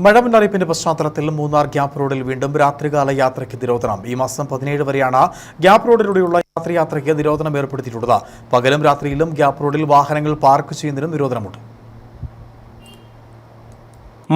മഴ മുന്നറിയിപ്പിന്റെ പശ്ചാത്തലത്തിൽ മൂന്നാർ ഗ്യാപ് റോഡിൽ വീണ്ടും രാത്രികാല യാത്രയ്ക്ക് നിരോധനം. ഈ മാസം പതിനേഴ് വരെയാണ് ഗ്യാപ് റോഡിലൂടെയുള്ള രാത്രിയാത്രയ്ക്ക് നിരോധനം ഏർപ്പെടുത്തിയിട്ടുള്ളത്. പകലും രാത്രിയിലും ഗ്യാപ് റോഡിൽ വാഹനങ്ങൾ പാർക്ക് ചെയ്യുന്നതിനും നിരോധനമുണ്ട്.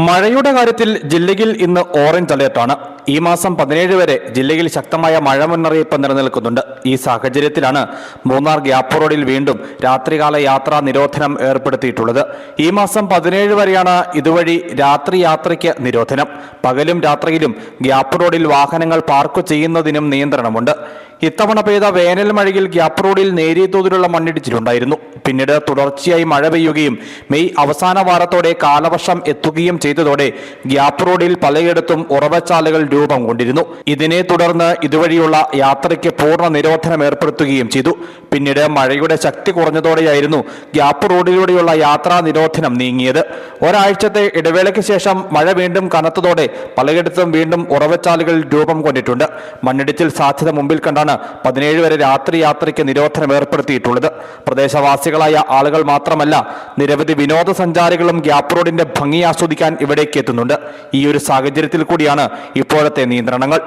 മഴയുടെ കാര്യത്തിൽ ജില്ലയിൽ ഇന്ന് ഓറഞ്ച് അലേർട്ടാണ്. ഈ മാസം പതിനേഴ് വരെ ജില്ലയിൽ ശക്തമായ മഴ മുന്നറിയിപ്പ് നിലനിൽക്കുന്നുണ്ട്. ഈ സാഹചര്യത്തിലാണ് മൂന്നാർ ഗ്യാപ്പ് റോഡിൽ വീണ്ടും രാത്രികാല യാത്രാ നിരോധനം ഏർപ്പെടുത്തിയിട്ടുള്ളത്. ഈ മാസം പതിനേഴ് വരെയാണ് ഇതുവഴി രാത്രി യാത്രയ്ക്ക് നിരോധനം. പകലും രാത്രിയിലും ഗ്യാപ്പ് റോഡിൽ വാഹനങ്ങൾ പാർക്ക് ചെയ്യുന്നതിനും നിയന്ത്രണമുണ്ട്. ഇത്തവണ പെയ്ത വേനൽ മഴയിൽ ഗ്യാപ് റോഡിൽ നേരിയ തോതിലുള്ള മണ്ണിടിച്ചിലുണ്ടായിരുന്നു. പിന്നീട് തുടർച്ചയായി മഴ പെയ്യുകയും മെയ് അവസാന വാരത്തോടെ കാലവർഷം എത്തുകയും ചെയ്തതോടെ ഗ്യാപ് റോഡിൽ പലയിടത്തും ഉറവച്ചാലുകൾ രൂപം കൊണ്ടിരുന്നു. ഇതിനെ തുടർന്ന് ഇതുവഴിയുള്ള യാത്രയ്ക്ക് പൂർണ നിരോധനം ഏർപ്പെടുത്തുകയും ചെയ്തു. പിന്നീട് മഴയുടെ ശക്തി കുറഞ്ഞതോടെയായിരുന്നു ഗ്യാപ് റോഡിലൂടെയുള്ള യാത്രാ നിരോധനം നീങ്ങിയത്. ഒരാഴ്ചത്തെ ഇടവേളയ്ക്ക് ശേഷം മഴ വീണ്ടും കനത്തതോടെ പലയിടത്തും വീണ്ടും ഉറവച്ചാലുകൾ രൂപം കൊണ്ടിട്ടുണ്ട്. മണ്ണിടിച്ചിൽ സാധ്യത മുമ്പിൽ കണ്ടാണ് പതിനേഴ് വരെ രാത്രി യാത്രയ്ക്ക് നിരോധനം ഏർപ്പെടുത്തിയിട്ടുള്ളത്. പ്രദേശവാസികളായ ആളുകൾ മാത്രമല്ല നിരവധി വിനോദസഞ്ചാരികളും ഗ്യാപ്പ് റോഡിന്റെ ഭംഗി ആസ്വദിക്കാൻ ഇവിടേക്ക് എത്തുന്നുണ്ട്. ഈ ഒരു സാഹചര്യത്തിൽ കൂടിയാണ് ഇപ്പോഴത്തെ നിയന്ത്രണങ്ങൾ.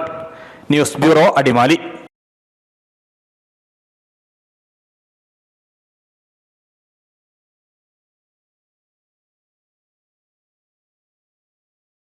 News bureau Adimali.